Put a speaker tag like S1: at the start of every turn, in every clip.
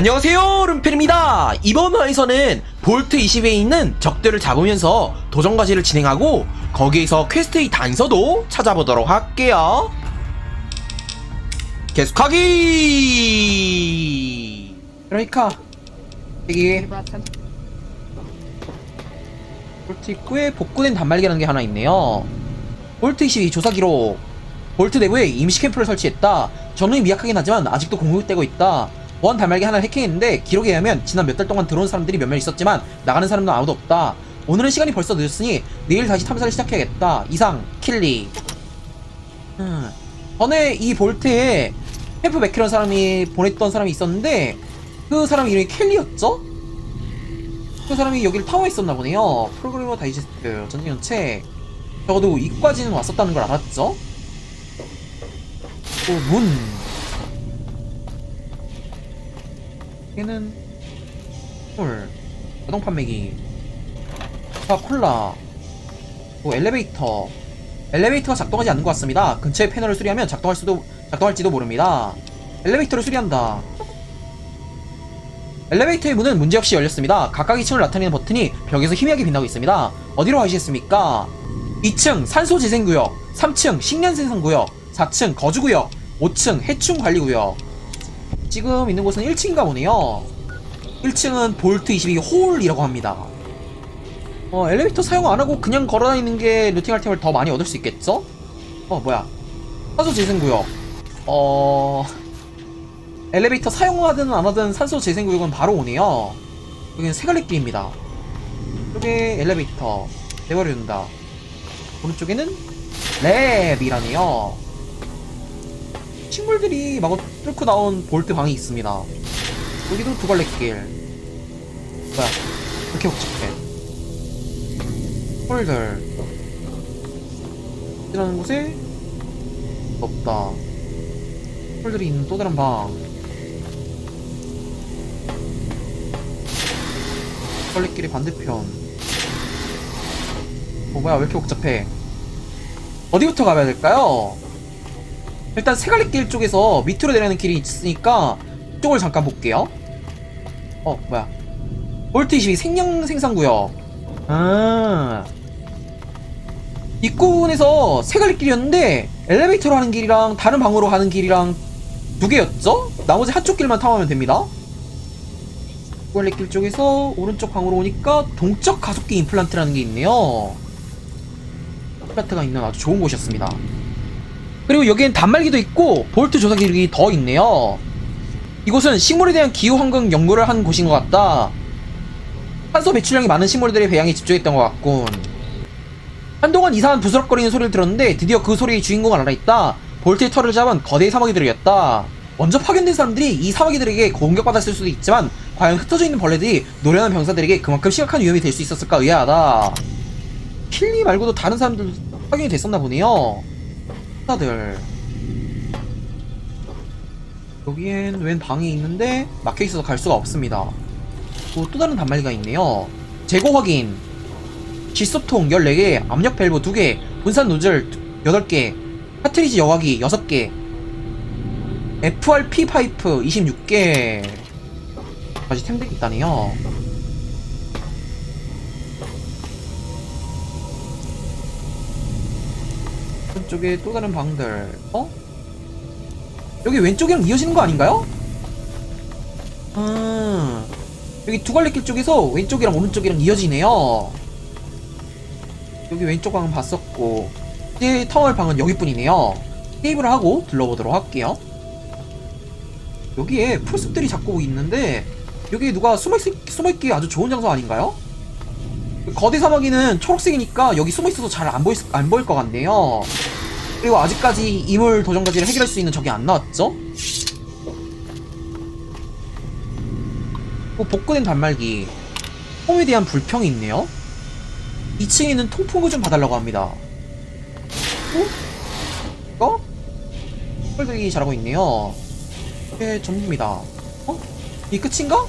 S1: 안녕하세요 룸필입니다. 이번 화에서는 볼트 20에 있는 적들을 잡으면서 도전 과제를 진행하고 거기에서 퀘스트의 단서도 찾아보도록 할게요. 계속하기! 그러니까. 여기. 볼트 입구에 복구된 단말기라는 게 하나 있네요. 볼트 22 조사 기록. 볼트 내부에 임시 캠프를 설치했다. 전원이 미약하긴 하지만 아직도 공격되고 있다. 원 단말기 하나를 해킹했는데 기록에 의하면 지난 몇 달 동안 들어온 사람들이 몇 명 있었지만 나가는 사람은 아무도 없다. 오늘은 시간이 벌써 늦었으니 내일 다시 탐사를 시작해야겠다. 이상 킬리. 음, 전에 이 볼트에 캠프 맥키라는 사람이 보냈던 사람이 있었는데 그 사람 이름이 켈리였죠? 그 사람이 여기를 타워 있었나 보네요. 프로그래머 다이제스트 전쟁연체 적어도 이과지는 왔었다는 걸 알았죠? 또 문. 얘는 물, 자동 판매기, 아 콜라, 또 엘리베이터. 엘리베이터가 작동하지 않는 것 같습니다. 근처에 패널을 수리하면 작동할 수도 작동할지도 모릅니다. 엘리베이터를 수리한다. 엘리베이터의 문은 문제없이 열렸습니다. 각각 2층을 나타내는 버튼이 벽에서 희미하게 빛나고 있습니다. 어디로 가시겠습니까? 2층 산소 재생구역, 3층 식량 생산구역, 4층 거주구역, 5층 해충관리구역. 지금 있는 곳은 1층인가 보네요. 1층은 볼트 22 홀이라고 합니다. 어, 엘리베이터 사용 안 하고 그냥 걸어다니는 게 루팅 아이템을 더 많이 얻을 수 있겠죠? 어, 뭐야. 산소 재생구역. 어, 엘리베이터 사용하든 안 하든 산소 재생구역은 바로 오네요. 여기는 세갈래길입니다. 이쪽에 엘리베이터. 내버려둔다. 오른쪽에는 랩이라네요. 식물들이 마구 뚫고 나온 볼트 방이 있습니다. 여기도 두 갈래 길. 뭐야? 이렇게 복잡해. 홀들. 이라는 곳에 없다. 홀들이 있는 또 다른 방. 갈래길의 반대편. 어, 뭐야, 왜 이렇게 복잡해? 어디부터 가야 될까요? 일단 세갈래길 쪽에서 밑으로 내려가는 길이 있으니까 이쪽을 잠깐 볼게요. 어, 뭐야. 볼트 22 생명 생산구역. 아. 입구문에서 세갈래길이었는데 엘리베이터로 하는 길이랑 다른 방으로 가는 길이랑 두 개였죠? 나머지 한쪽 길만 탐하면 됩니다. 세갈래길 쪽에서 오른쪽 방으로 오니까 동적 가속기 임플란트라는 게 있네요. 임플란트가 있는 아주 좋은 곳이었습니다. 그리고 여기엔 단말기도 있고 볼트 조사 기록이 더 있네요. 이곳은 식물에 대한 기후 환경 연구를 한 곳인 것 같다. 탄소 배출량이 많은 식물들의 배양에 집중했던 것 같군. 한동안 이상한 부스럭거리는 소리를 들었는데 드디어 그 소리의 주인공을 알아있다. 볼트의 털을 잡은 거대 사마귀들이었다. 먼저 파견된 사람들이 이 사마귀들에게 공격받았을 수도 있지만 과연 흩어져 있는 벌레들이 노련한 병사들에게 그만큼 심각한 위험이 될 수 있었을까 의아하다. 킬리 말고도 다른 사람들도 파견이 됐었나 보네요. 다들. 여기엔 웬 방이 있는데 막혀있어서 갈 수가 없습니다. 또, 또 다른 단말기가 있네요. 재고 확인. 질소통 14개 압력 밸브 2개 분산 노즐 8개 카트리지 여과기 6개 FRP 파이프 26개. 까지 템들이 있다네요 왼쪽에 또 다른 방들 어? 여기 왼쪽이랑 이어지는 거 아닌가요? 음 여기 두 갈래길 쪽에서 왼쪽이랑 오른쪽이랑 이어지네요 여기 왼쪽 방은 봤었고 이제 타워할 방은 여기뿐이네요 테이블을 하고 둘러보도록 할게요 여기에 풀숲들이 자꾸 있는데 여기 누가 숨어있, 숨어있기 아주 좋은 장소 아닌가요? 거대 사마귀는 초록색이니까 여기 숨어있어서 잘 안 보일, 안 보일 것 같네요 그리고 아직까지 이물 도전까지를 해결할 수 있는 적이 안 나왔죠? 뭐 복구된 단말기 홈에 대한 불평이 있네요 2층에 있는 통풍을 좀 봐달라고 합니다 어? 이거? 펄들이 잘하고 있네요 이게 전부입니다 어? 이 끝인가?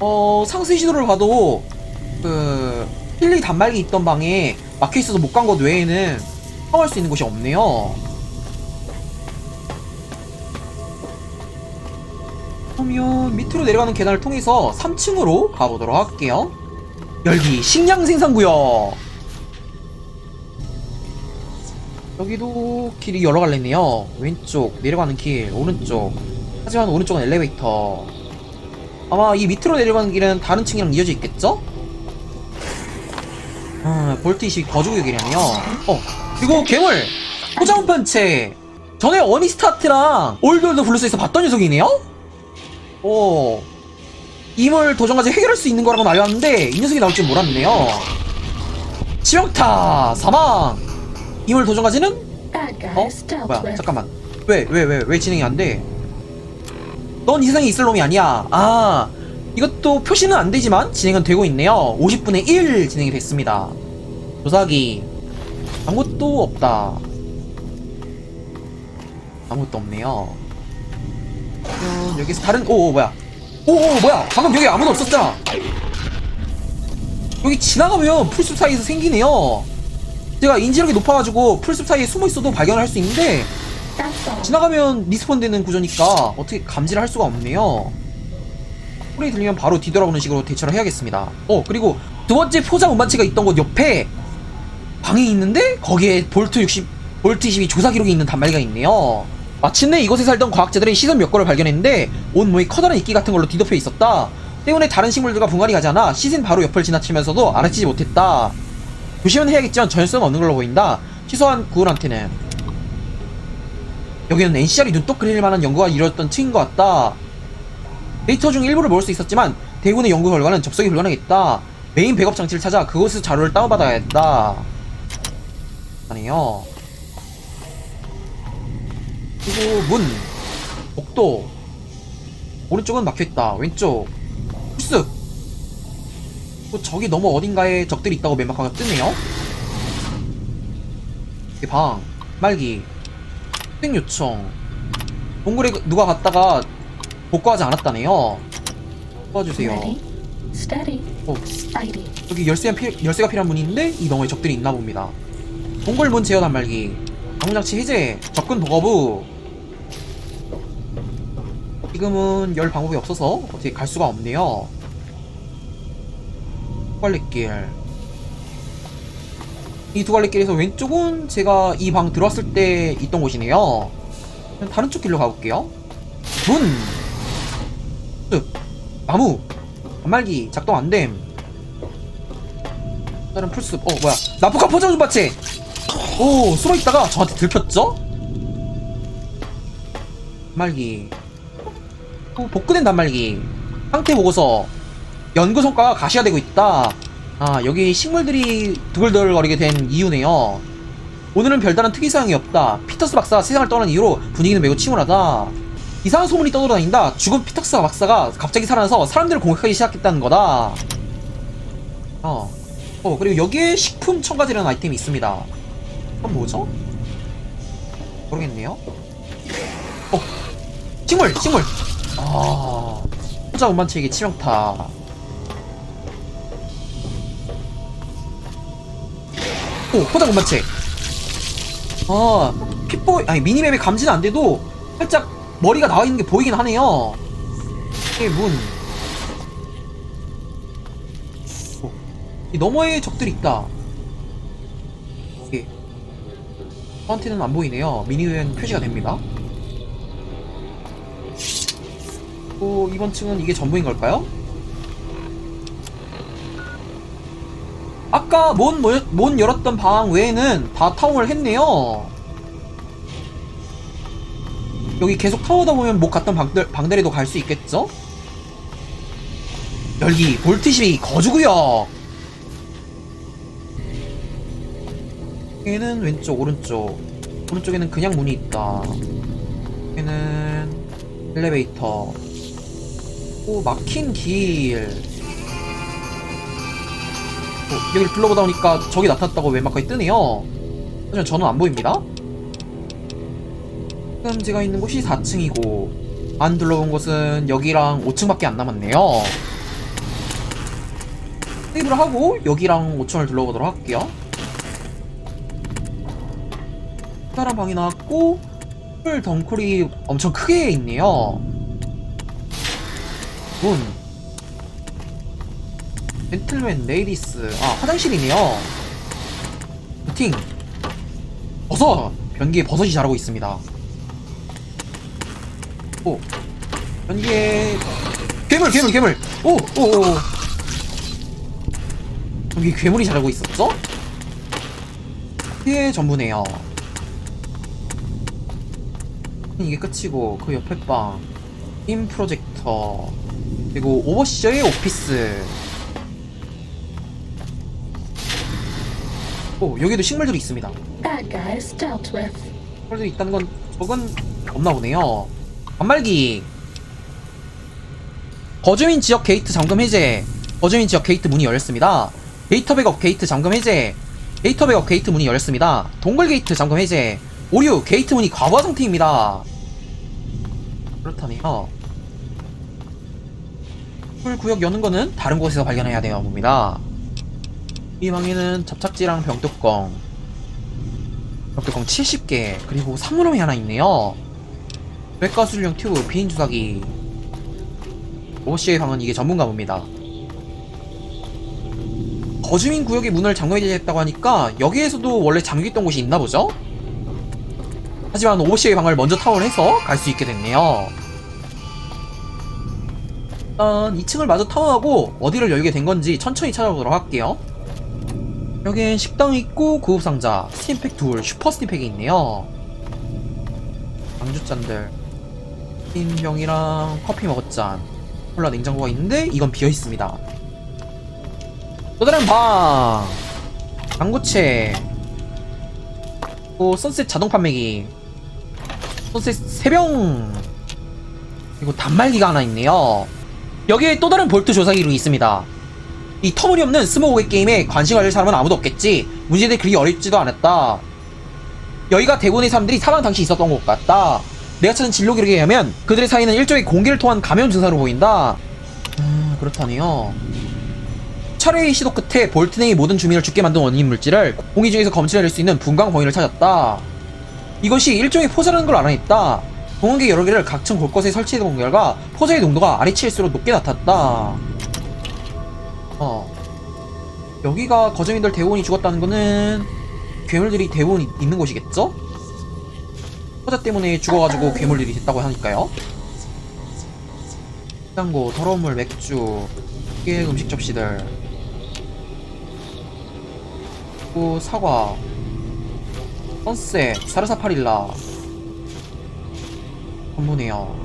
S1: 어 상세 시도를 봐도 그 힐리 단말기 있던 방에 막혀있어서 못 간 것 외에는 사용할 수 있는 곳이 없네요 그러면 밑으로 내려가는 계단을 통해서 3층으로 가보도록 할게요. 열기 식량 생산구역. 여기도 길이 여러 갈래네요. 왼쪽 내려가는 길, 오른쪽. 하지만 오른쪽은 엘리베이터. 아마 이 밑으로 내려가는 길은 다른 층이랑 이어져 있겠죠? 아, 볼트이시 거주구역이라네요. 어, 그리고 괴물! 포장판체! 전에 어니스타트랑 올드월드 블루스에서 봤던 녀석이네요? 오. 임을 도전까지 해결할 수 있는 거라고는 알았는데, 이 녀석이 나올 줄 몰랐네요. 치명타! 사망! 임을 도전까지는? 어? 뭐야. 잠깐만. 왜, 왜, 왜, 왜 진행이 안 돼? 넌 이 세상에 있을 놈이 아니야. 아, 이것도 표시는 안 되지만 진행은 되고 있네요. 50분의 1 진행이 됐습니다. 조사기. 아무것도 없다. 아무것도 없네요. 그러면 여기서 다른, 오, 오, 뭐야. 오, 오, 뭐야. 방금 여기 아무도 없었잖아. 여기 지나가면 풀숲 사이에서 생기네요. 제가 인지력이 높아가지고 풀숲 사이에 숨어 있어도 발견을 할 수 있는데. 지나가면 리스폰 되는 구조니까 어떻게 감지를 할 수가 없네요. 소리 들리면 바로 뒤돌아오는 식으로 대처를 해야겠습니다. 어, 그리고 두 번째 포장 운반체가 있던 곳 옆에 방이 있는데 거기에 볼트 60, 볼트 22 조사 기록이 있는 단말기가 있네요. 마침내 이곳에 살던 과학자들의 시선 몇 걸을 발견했는데 온 몸이 커다란 이끼 같은 걸로 뒤덮여 있었다. 때문에 다른 식물들과 분갈이 가지 않아 시신 바로 옆을 지나치면서도 알아채지 못했다. 조심은 해야겠지만 전수는 없는 걸로 보인다. 취소한 구울한테는 여기는 NCR이 눈독 그릴 만한 연구가 이루어졌던 층인 것 같다. 데이터 중 일부를 모을 수 있었지만 대부분의 연구 결과는 접속이 불가능했다. 메인 백업 장치를 찾아 그곳에서 자료를 다운받아야겠다. 하네요. 그리고 문, 복도, 오른쪽은 막혀있다. 왼쪽, 풀숲. 또 저기 너무 어딘가에 적들이 있다고 맨막하게 뜨네요. 방, 말기, 수행 요청. 동굴에 누가 갔다가 복구하지 않았다네요. 도와주세요. 어. 여기 열쇠가, 필, 열쇠가 필요한 분이 있는데 이 너머에 적들이 있나 봅니다. 동굴문 제어 단말기, 방문장치 해제, 접근 보거부. 지금은 열 방법이 없어서 어떻게 갈 수가 없네요. 두갈래길. 이 두 갈래길에서 왼쪽은 제가 이 방 들어왔을 때 있던 곳이네요. 다른 쪽 길로 가볼게요. 문! 숲! 나무! 단말기 작동 안됨. 다른 풀숲. 어 뭐야? 나포카 포장 좀 받지. 오 숨어 있다가 저한테 들켰죠? 단말기. 오, 복구된 단말기. 상태 보고서 연구 성과가 가시화되고 있다. 아 여기 식물들이 두글두글거리게 된 이유네요. 오늘은 별다른 특이사항이 없다. 피터스 박사가 세상을 떠난 이후로 분위기는 매우 침울하다. 이상한 소문이 떠돌아다닌다. 죽은 피터스 박사가 갑자기 살아나서 사람들을 공격하기 시작했다는 거다. 어. 어, 그리고 여기에 식품 첨가제라는 아이템이 있습니다. 그건 뭐죠? 모르겠네요. 어, 식물, 식물. 아, 혼자 운반체에게 치명타. 오, 포장 운반체. 아, 핏보, 아니 미니맵에 감지는 안 돼도 살짝 머리가 나와 있는 게 보이긴 하네요. 이게 문. 어, 이 너머에 적들이 있다. 예. 저한테는 안 보이네요. 미니맵엔 표시가 됩니다. 또 이번 층은 이게 전부인 걸까요? 아까 문, 문, 문 열었던 방 외에는 다 타공을 했네요. 여기 계속 타오다 보면 못 갔던 방들, 방들에도 갈 수 있겠죠? 열기, 볼트십이 거주구역! 여기는 왼쪽, 오른쪽. 오른쪽에는 그냥 문이 있다. 여기는 엘리베이터. 오, 막힌 길. 어, 여기를 둘러보다 보니까 적이 나타났다고 왼막하게 뜨네요. 하지만 저는 안 보입니다. 지금 제가 있는 곳이 4층이고 안 둘러본 곳은 여기랑 5층밖에 안 남았네요. 세이브를 하고 여기랑 5층을 둘러보도록 할게요. 다른 방이 나왔고 풀 덩쿨이 엄청 크게 있네요. 문 젠틀맨 레이디스 아 화장실이네요 부팅 버섯 변기에 버섯이 자라고 있습니다 오. 변기에 괴물 괴물 괴물. 오오오. 여기 괴물이 자라고 있었어? 이게 전부네요. 이게 끝이고 그 옆에 방임 프로젝터 그리고 오버시저의 오피스. 오 여기도 식물들이 있습니다. 식물들이 있다는 건 저건 없나 보네요 반말기. 거주민 지역 게이트 잠금 해제. 거주민 지역 게이트 문이 열렸습니다. 데이터 백업 게이트 잠금 해제. 데이터 백업 게이트 문이 열렸습니다. 동굴 게이트 잠금 해제. 오류 게이트 문이 과부하 상태입니다. 그렇다네요. 풀 구역 여는 거는 다른 곳에서 발견해야 되어 봅니다. 이 방에는 접착제랑 병뚜껑. 병뚜껑 70개. 그리고 사물함이 하나 있네요 외과수리용 튜브 비인 주사기 오씨의 방은 이게 전문가 봅니다 거주민 구역의 문을 잠궈야겠다고 하니까 여기에서도 원래 잠겨있던 곳이 있나 보죠? 하지만 오버씨의 방을 먼저 타워를 해서 갈 수 있게 됐네요. 일단 2층을 마저 타워하고 어디를 열게 된 건지 천천히 찾아보도록 할게요. 여긴 식당이 있고 구급상자, 스팀팩 둘, 슈퍼 스팀팩이 있네요. 방주잔들, 흰 병이랑 커피 먹었잔, 콜라 냉장고가 있는데 이건 비어 있습니다. 또 다른 방, 당구채, 그리고 선셋 자동 판매기, 선셋 세병, 그리고 단말기가 하나 있네요. 여기에 또 다른 볼트 조사기로 있습니다. 이 터무니없는 스모고의 게임에 관심 가질 사람은 아무도 없겠지. 문제들 그리 어렵지도 않았다. 여기가 대부분의 사람들이 사망 당시 있었던 것 같다. 내가 찾은 진료 기록에 의하면 그들의 사이는 일종의 공기를 통한 감염 증사로 보인다. 음, 그렇다네요. 철회의 시도 끝에 볼트냉이 모든 주민을 죽게 만든 원인 물질을 공기 중에서 검출해낼 수 있는 분광 범위를 찾았다. 이것이 일종의 포자라는 걸 알아냈다. 공원계 여러 개를 각층 곳곳에 설치해 본 결과 포자의 농도가 아래치일수록 높게 나탔다. 어. 여기가 거주민들 대부분이 죽었다는 거는 괴물들이 있- 있는 곳이겠죠? 포자 때문에 죽어가지고 괴물들이 됐다고 하니까요. 냉장고, 더러운 물, 맥주, 깨 음식 접시들, 그리고 사과, 선셋, 사르사파릴라, 전부네요.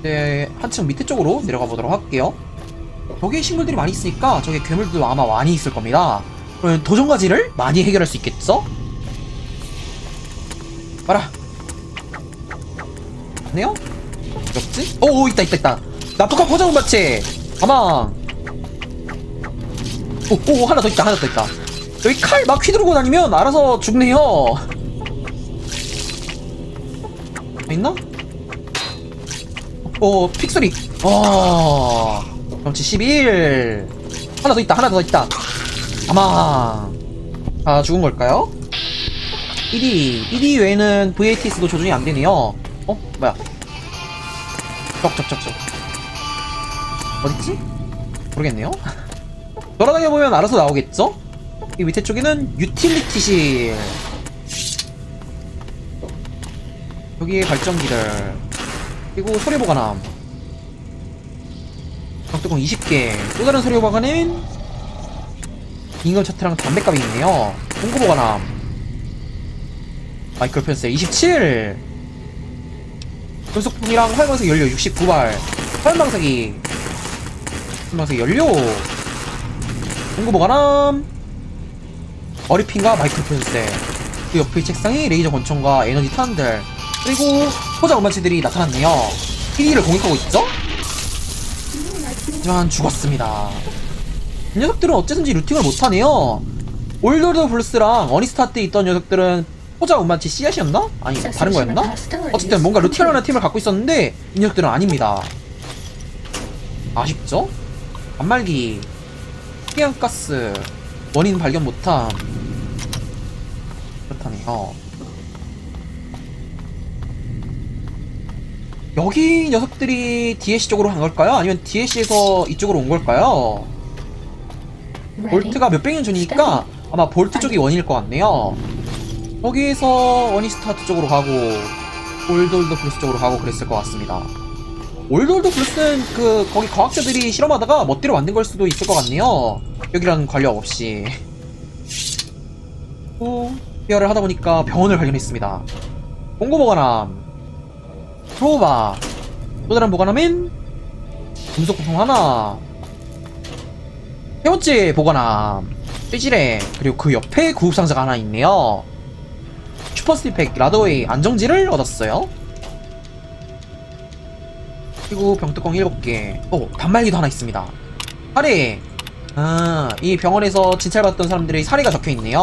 S1: 네, 한층 밑에 쪽으로 내려가 보도록 할게요. 여기에 식물들이 많이 있으니까 저기 괴물들도 아마 많이 있을 겁니다. 그러면 도전과제를 많이 해결할 수 있겠죠? 아니요? 없지? 오, 오, 있다, 있다, 있다. 나쁘카 포장 마체. 가망. 오, 오, 하나 더 있다, 하나 더 있다. 여기 칼 막 휘두르고 다니면 알아서 죽네요. 있나? 오, 픽소리. 어. 경치 11. 하나 더 있다, 하나 더 있다. 아마. 아, 죽은 걸까요? 1위. 1위 외에는 VATS도 조준이 안 되네요. 어? 뭐야? 적적적적. 어딨지? 모르겠네요. 돌아다녀보면 알아서 나오겠죠? 이 밑에 쪽에는 유틸리티실. 여기에 발전기들. 그리고 소리보관함. 병뚜껑 20개. 또 다른 소리보관은 임금 차트랑 담배값이 있네요. 공구보관함. 마이크로 펜스 27. 금속품이랑 화염방사기 연료 69발. 화염방사기. 화염방사기 연료. 공구 보관함. 머리핀과 마이크로 펜스. 그 옆의 책상에 레이저 권총과 에너지 탄들. 그리고 포자 음반체들이 나타났네요. 1위를 공격하고 있죠? 하지만 죽었습니다. 이 녀석들은 어째선지 루팅을 못하네요. 올더드 블루스랑 어니스타 때 있던 녀석들은 포자 운반체 씨앗이었나? 아니 다른 거였나? 어쨌든 뭔가 루팅하는 팀을 갖고 있었는데 이 녀석들은 아닙니다. 아쉽죠? 반말기 희양가스 원인 발견 못함 그렇다네요. 여기 녀석들이 DSC 쪽으로 간 걸까요? 아니면 DSC에서 이쪽으로 온 걸까요?
S2: Ready.
S1: 볼트가 몇백 년 전이니까 아마 볼트 쪽이 원일 것 같네요. 거기에서 원이스타트 쪽으로 가고 올드올드 블루스 쪽으로 가고 그랬을 것 같습니다. 올드올드 블루스는 그 거기 과학자들이 실험하다가 멋대로 만든 걸 수도 있을 것 같네요. 여기랑 관련 없이. 또 피어를 하다 보니까 병원을 발견했습니다. 공고 보관함, 프로바, 또 다른 보관함엔 금속 부품 하나, 세 번째 보관함 쇠지레 그리고 그 옆에 구급상자가 하나 있네요 슈퍼 스티팩 라더웨이 안정지를 얻었어요 그리고 병뚜껑 7개 어 단말기도 하나 있습니다 사례 아, 이 병원에서 진찰받던 사람들의 사례가 적혀 있네요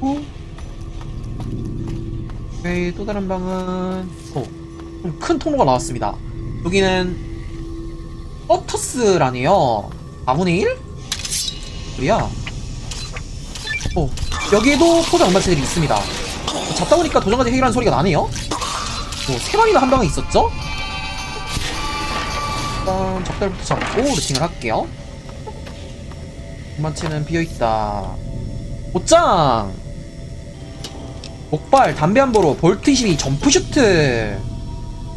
S1: 어? 네, 또 다른 방은 어, 좀큰 통로가 나왔습니다 여기는 서터스라네요. 4분의 1? 뭐야? 어, 여기에도 포장 음반체들이 있습니다. 어, 잡다 보니까 도전까지 해결하는 소리가 나네요. 뭐, 세 마리나 한 방에 있었죠? 일단 적달부터 잡고 루팅을 할게요. 음반체는 비어있다. 옷장! 목발, 담배 한 보로, 볼트 22, 점프 슈트!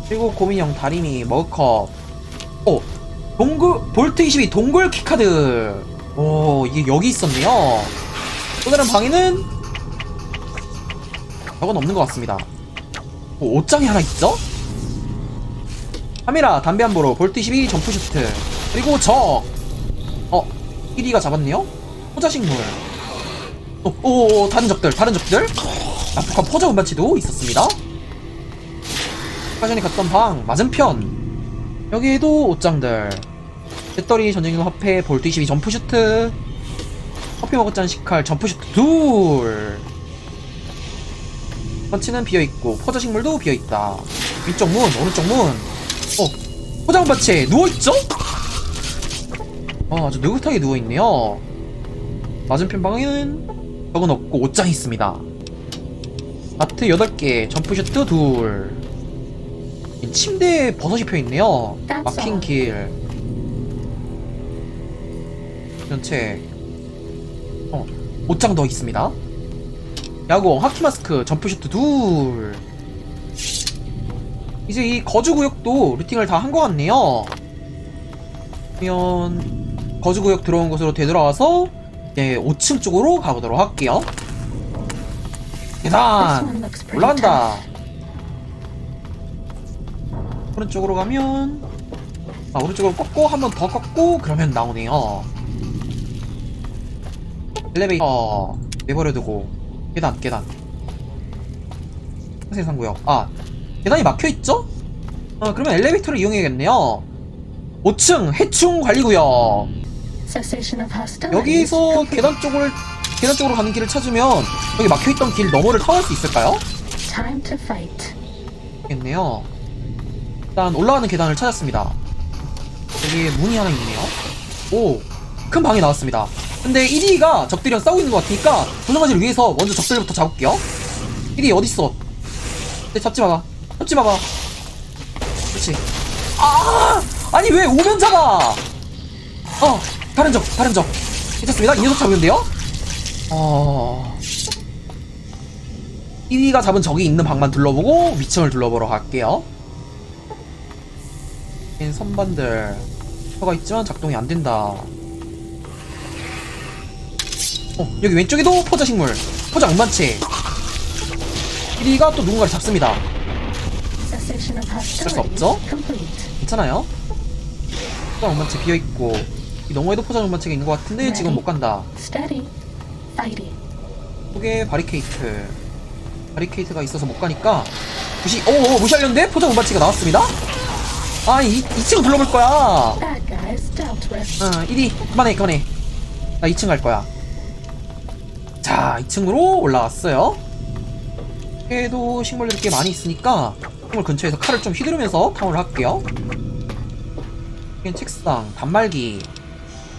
S1: 그리고 고민형, 다리미, 머그컵. 어, 동굴 볼트 22 동굴 키카드 오 이게 여기 있었네요 또 다른 방에는 저건 없는 것 같습니다. 오, 옷장이 하나 있죠? 카메라 담배 한 보로 볼트 22 점프 슈트 그리고 적 어, 1위가 잡았네요? 포자식물. 오, 오, 오 다른 적들 다른 적들? 아, 북한 포자 운반치도 있었습니다. 아까 전에 갔던 방 맞은편. 여기에도 옷장들. 배터리 전쟁용 화폐 볼트 22 점프 슈트 커피 먹었자는 식칼 점프슈트 둘. 펀치는 비어있고 포자 식물도 비어있다. 왼쪽 문 오른쪽 문. 어! 포장반체 누워있죠? 아 아주 느긋하게 누워있네요. 맞은편 방에는 적은 없고 옷장이 있습니다. 마트 8개 점프슈트 둘. 침대에 버섯이 펴있네요. 막힌 길. 전체 어 옷장 더 있습니다. 야구 하키 마스크 점프슈트 둘. 이제 이 거주구역도 루팅을 다 한 것 같네요. 그러면 거주구역 들어온 곳으로 되돌아와서 이제 5층 쪽으로 가보도록 할게요. 계단! 올라간다. 오른쪽으로 가면 아 오른쪽으로 꺾고 한 번 더 꺾고 그러면 나오네요 엘리베이터 내버려두고 계단 계단 세상구역 아 계단이 막혀있죠? 아 그러면 엘리베이터를 이용해야겠네요 5층 해충 관리구역. 여기서. 계단 쪽을 계단 쪽으로 가는 길을 찾으면 여기 막혀있던 길 너머를 갈수 있을까요? 겠네요. 일단 올라가는 계단을 찾았습니다. 여기에 문이 하나 있네요. 오, 큰 방이 나왔습니다. 근데 1위가 적들이랑 싸우고 있는 것 같으니까 도전까지를 위해서 먼저 적들부터 잡을게요. 1위 어딨어? 네, 잡지 마봐. 잡지 마봐. 그렇지. 아! 아니 왜 오면 잡아? 어, 다른 적, 다른 적. 괜찮습니다. 이 녀석 잡으면 돼요. 어... 1위가 잡은 적이 있는 방만 둘러보고 위층을 둘러보러 갈게요. 긴 선반들 표가 있지만 작동이 안 된다. 어 여기 왼쪽에도 포자식물 포자 운반체 1위가 또 누군가를 잡습니다.
S2: Of hostilities.
S1: 없죠? 괜찮아요? 포자 운반체 비어 있고 이 너머에도 포자 운반체가 있는 것 같은데 지금 못 간다. 속에 바리케이트 바리케이트가 있어서 못 가니까 무시 오 무시하려는데 포장 운반치가 나왔습니다 아 이, 2층 불러볼 거야. 어 1위 그만해 그만해 나 2층 갈 거야 자 2층으로 올라왔어요 여기에도 식물들이 꽤 많이 있으니까 식물 근처에서 칼을 좀 휘두르면서 탐험을 할게요 책상 단말기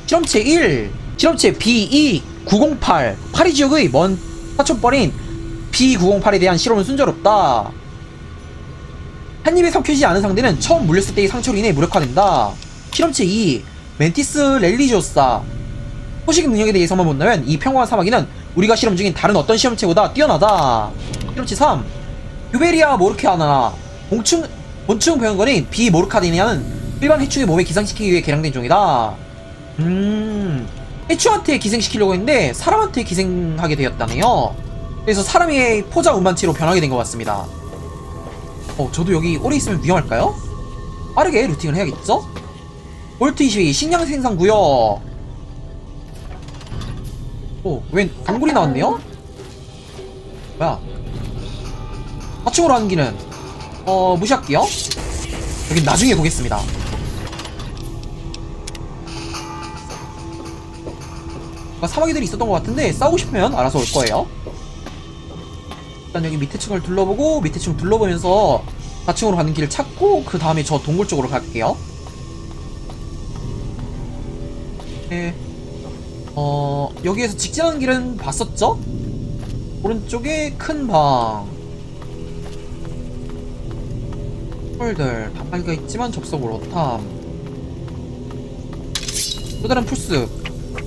S1: 실험체 1 실험체 B2 908 파리 지역의 먼 사촌뻘인 B908에 대한 실험은 순조롭다 한 입에 삼키지 않은 상대는 처음 물렸을 때의 상처로 인해 무력화된다. 실험체 2. 멘티스 렐리지오사. 소식 능력에 대해서만 본다면 이 평화한 사마귀는 우리가 실험 중인 다른 어떤 실험체보다 뛰어나다. 실험체 3. 유베리아 모르케아나. 봉충, 본충 병원인 비 모르카디니아는 일반 해충의 몸에 기생시키기 위해 개량된 종이다. 음, 해충한테 기생시키려고 했는데 사람한테 기생하게 되었다네요. 그래서 사람의 포자 운반체로 변하게 된 것 같습니다. 어, 저도 여기 오래 있으면 위험할까요? 빠르게 루팅을 해야겠죠? 볼트 22 식량 생산 구역. 오, 웬 동굴이 나왔네요? 뭐야? 4층으로 하는 길은 어 무시할게요. 여긴 나중에 보겠습니다. 사마귀들이 있었던 것 같은데 싸우고 싶으면 알아서 올 거예요. 일단 여기 밑에 층을 둘러보고 밑에 층 둘러보면서 4층으로 가는 길을 찾고 그 다음에 저 동굴 쪽으로 갈게요. 네. 어 여기에서 직진하는 길은 봤었죠? 오른쪽에 큰 방. 홀들 단말기가 있지만 접속을 못함. 또 다른 풀숲.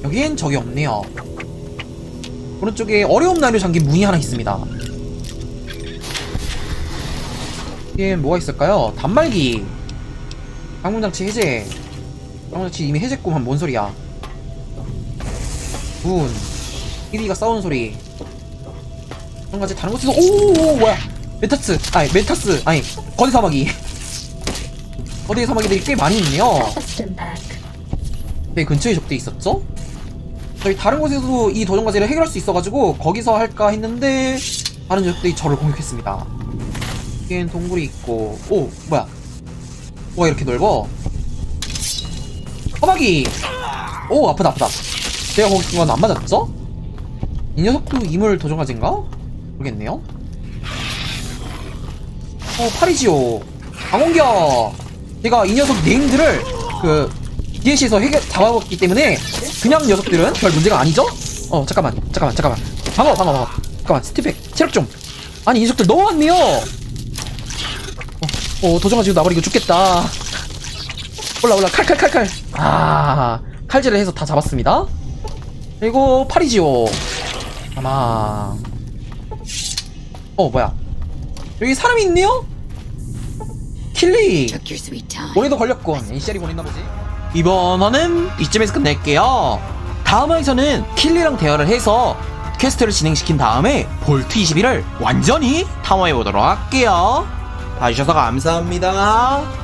S1: 여기엔 적이 없네요. 오른쪽에 어려움 나류 잠긴 문이 하나 있습니다. 여기엔 뭐가 있을까요? 단말기. 방문장치 해제. 방문장치 이미 해제했구만 뭔 소리야. 문. TV가 싸우는 소리. 그런 가지 다른 곳에서 오, 오 뭐야? 메타스 아니 메타스 아니 거대 사마귀. 거대 사마귀들이 꽤 많이 있네요. 네 근처에 적대 있었죠? 저희 다른 곳에서도 이 도전 과제를 해결할 수 있어가지고 거기서 할까 했는데 다른 적들이 저를 공격했습니다. 여기엔 동굴이 있고 오 뭐야? 뭐가 이렇게 넓어? 사마귀! 오 아프다 아프다. 제가 거기 건안 맞았죠? 이 녀석도 이물 도전 과제인가? 모르겠네요. 어 파리지오 강공격 제가 이 녀석 네임들을 그 DLC에서 해결 잡아봤기 때문에 그냥 녀석들은 별 문제가 아니죠? 어 잠깐만 잠깐만 잠깐만. 방어 방어 방어. 잠깐만 스티팩 체력 좀. 아니 이 녀석들 너무 많네요. 어, 어 도전가 지고 나버리고 죽겠다. 올라 올라 칼 칼 칼 칼. 아 칼질을 해서 다 잡았습니다 그리고 파리지오 아마 어 뭐야 여기 사람이 있네요? 킬리. 오늘도 걸렸군. 인시알이 보냈나 보지? 이번 화는 이쯤에서 끝낼게요. 다음 화에서는 킬리랑 대화를 해서 퀘스트를 진행시킨 다음에 볼트 21을 완전히 탐험해보도록 할게요. 봐주셔서 감사합니다.